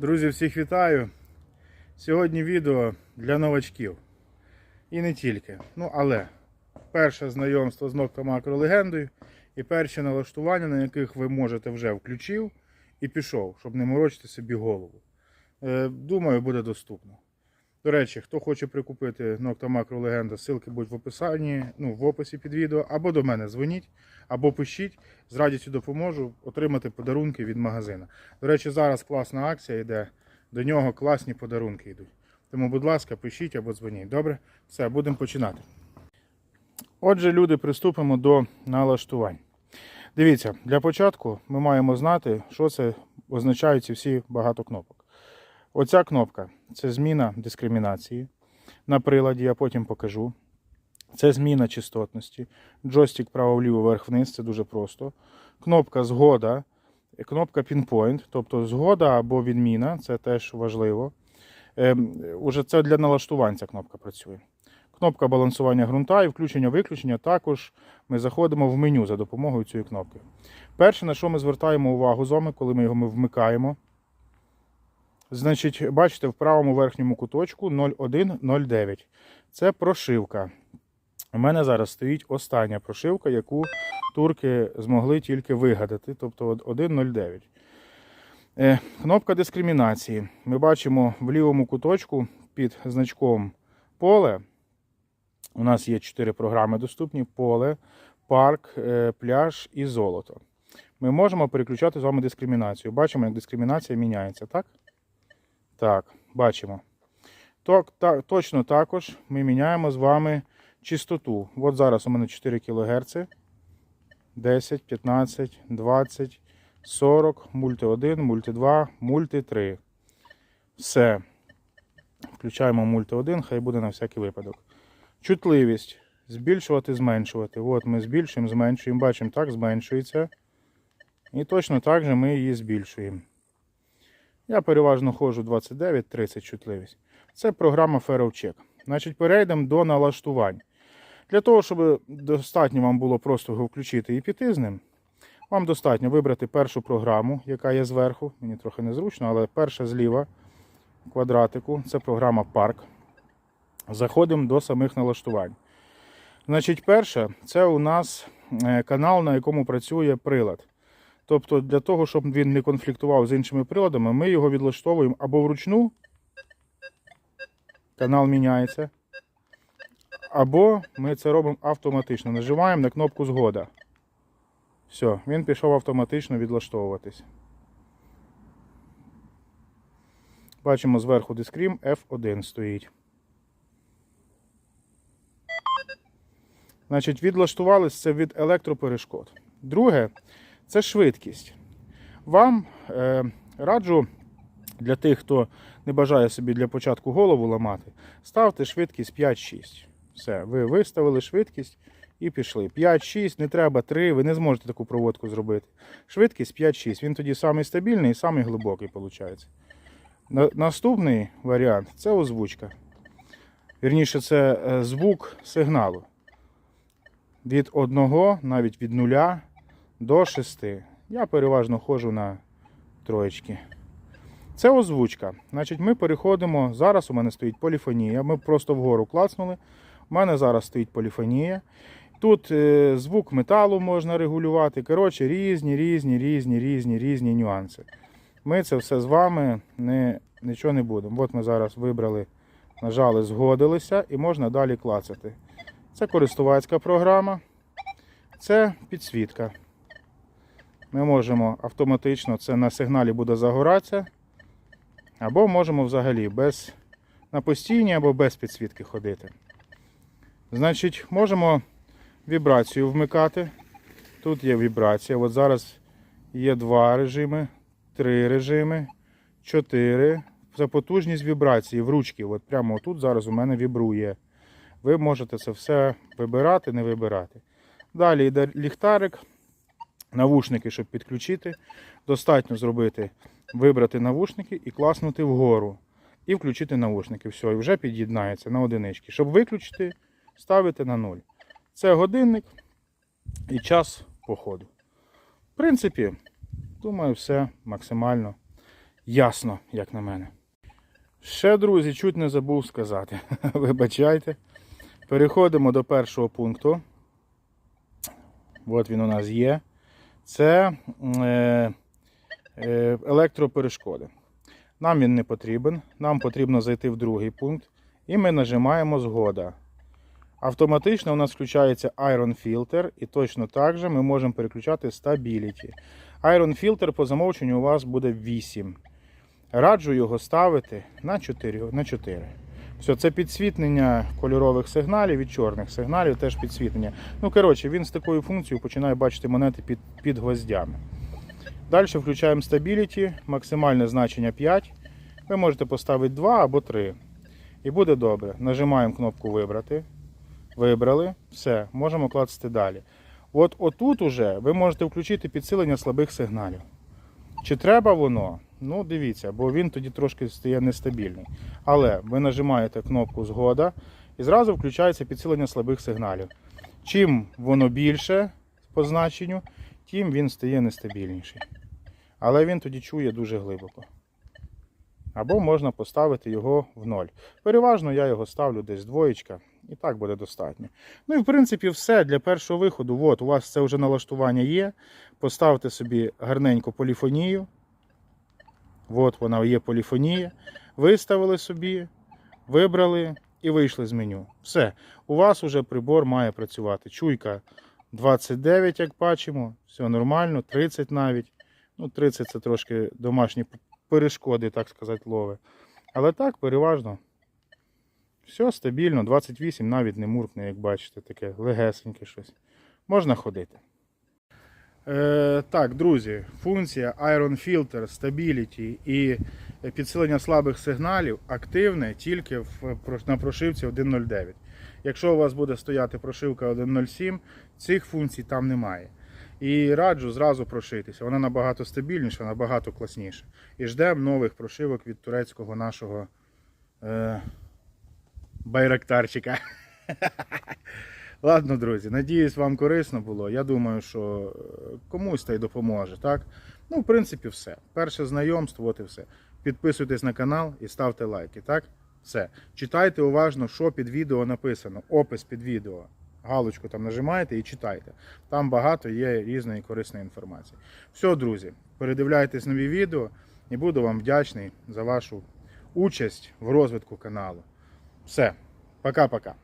Друзі, всіх вітаю. Сьогодні відео для новачків. І не тільки. Ну, але перше знайомство з ноктомакролегендою і перші налаштування, на яких ви можете вже включив і пішов, щоб не морочити собі голову. Е, Думаю, буде доступно. До речі, хто хоче прикупити Nocta Macro Legenda, ссылки будуть в описанні, ну, в описі під відео, або до мене дзвоніть, або пишіть. З радістю допоможу отримати подарунки від магазина. До речі, зараз класна акція йде. До нього класні подарунки йдуть. Тому, будь ласка, пишіть або дзвоніть. Добре? Все, будемо починати. Отже, люди, приступимо до налаштувань. Дивіться, для початку ми маємо знати, що це означають ці всі багато кнопок. Оця кнопка це зміна дискримінації. На приладі я потім покажу. Це зміна частотності. Джойстик право-вліво, вверх-вниз, це дуже просто. Кнопка згода, кнопка Pinpoint, тобто згода або відміна, це теж важливо. Ем, уже це для налаштувань кнопка працює. Кнопка балансування ґрунта і включення-виключення також ми заходимо в меню за допомогою цієї кнопки. Перше, на що ми звертаємо увагу з вами, коли ми його ми вмикаємо. Значить, бачите, в правому верхньому куточку 0109. Це прошивка. У мене зараз стоїть остання прошивка, яку турки змогли тільки вигадати, тобто 1.09. Е, Кнопка дискримінації. Ми бачимо в лівому куточку під значком поле. У нас є 4 програми доступні: поле, парк, е, пляж і золото. Ми можемо переключати з вами дискримінацію. Бачимо, як дискримінація міняється, так? Так, бачимо. Ток, та, точно також ми міняємо з вами частоту. От зараз у мене 4 кГц. 10, 15, 20, 40, мульти 1, мульти 2, мульти 3. Все. Включаємо мульти 1, хай буде на всякий випадок. Чутливість. Збільшувати, зменшувати. От ми збільшуємо, зменшуємо. Бачимо, так, зменшується. І точно так же ми її збільшуємо. Я переважно ходжу 29-30 чутливість. Це програма FerroCheck. Значить, перейдемо до налаштувань. Для того, щоб достатньо вам було просто його включити і піти з ним, вам достатньо вибрати першу програму, яка є зверху. Мені трохи незручно, але перша зліва квадратику це програма Park. Заходимо до самих налаштувань. Значить, перше, це у нас е, канал, на якому працює прилад. Тобто, для того, щоб він не конфліктував з іншими приладами, ми його відлаштовуємо або вручну, канал міняється, або ми це робимо автоматично. Нажимаємо на кнопку Згода. Все, він пішов автоматично відлаштовуватись. Бачимо зверху дискрім F1 стоїть. Значить, відлаштувались це від електроперешкод. Друге, це швидкість. Вам е, раджу для тих, хто не бажає собі для початку голову ламати, ставте швидкість 5-6. Все, ви виставили швидкість і пішли. 5-6, не треба 3, ви не зможете таку проводку зробити. Швидкість 5-6. Він тоді самий стабільний і самий глибокий, виходить. На, наступний варіант це озвучка. Вірніше, це е, звук сигналу. Від 1, навіть від 0 до 6. Я переважно ходжу на троєчки. Це озвучка. Значить, ми переходимо. Зараз у мене стоїть поліфонія. Ми просто вгору клацнули. У мене зараз стоїть поліфонія. Тут е, звук металу можна регулювати. Коротше, різні, різні, різні, різні, різні нюанси. Ми це все з вами не, нічого не будемо. От ми зараз вибрали, нажали, згодилися і можна далі клацати. Це користувацька програма, це підсвітка. Ми можемо автоматично, це на сигналі буде загоратися, або можемо взагалі без, на постійній або без підсвітки ходити. Значить, можемо вібрацію вмикати. Тут є вібрація. От зараз є два режими, три режими, чотири. За потужність вібрації в ручки. От прямо тут зараз у мене вібрує. Ви можете це все вибирати, не вибирати. Далі йде ліхтарик, навушники, щоб підключити. Достатньо зробити, вибрати навушники і класнути вгору. І включити навушники. Все, і вже під'єднається на одинички. Щоб виключити, ставите на 0. Це годинник і час походу. В принципі, думаю, все максимально ясно, як на мене. Ще, друзі, чуть не забув сказати. Вибачайте. Переходимо до першого пункту. От він у нас є. Це е, е, електроперешкоди. Нам він не потрібен. Нам потрібно зайти в другий пункт. І ми нажимаємо згода. Автоматично у нас включається Iron Filter, і точно так же ми можемо переключати Stability. Iron Filter по замовченню у вас буде 8. Раджу його ставити на 4. На 4. Все, це підсвітлення кольорових сигналів від чорних сигналів, теж підсвітлення. Ну, коротше, він з такою функцією починає бачити монети під, під гвоздями. Далі включаємо Stability, максимальне значення 5. Ви можете поставити 2 або 3. І буде добре. Нажимаємо кнопку Вибрати. Вибрали. Все, можемо клацати далі. От отут уже ви можете включити підсилення слабих сигналів. Чи треба воно? Ну, дивіться, бо він тоді трошки стає нестабільний. Але ви нажимаєте кнопку Згода і зразу включається підсилення слабих сигналів. Чим воно більше по значенню, тим він стає нестабільніший. Але він тоді чує дуже глибоко. Або можна поставити його в ноль. Переважно я його ставлю десь двоєчка, і так буде достатньо. Ну і в принципі все для першого виходу. От, у вас це вже налаштування є. Поставте собі гарненько поліфонію. От вона є поліфонія. Виставили собі, вибрали і вийшли з меню. Все. У вас уже прибор має працювати. Чуйка 29, як бачимо. Все нормально, 30 навіть. Ну, 30 це трошки домашні перешкоди, так сказати, лови. Але так, переважно. Все стабільно, 28 навіть не муркне, як бачите, таке легесеньке щось. Можна ходити. Е, так, друзі, функція Iron Filter, Stability і підсилення слабих сигналів активне тільки в, на прошивці 1.09. Якщо у вас буде стояти прошивка 1.07, цих функцій там немає. І раджу зразу прошитися. Вона набагато стабільніша, набагато класніша. І ждемо нових прошивок від турецького нашого е, байрактарчика. Ладно, друзі, надіюсь, вам корисно було. Я думаю, що е, комусь та й допоможе. так? Ну, в принципі, все. Перше знайомство, от і все. Підписуйтесь на канал і ставте лайки. так? Все. Читайте уважно, що під відео написано, опис під відео. Галочку там нажимаєте і читайте. Там багато є різної корисної інформації. Все, друзі, передивляйтесь нові відео і буду вам вдячний за вашу участь в розвитку каналу. Все, пока-пока.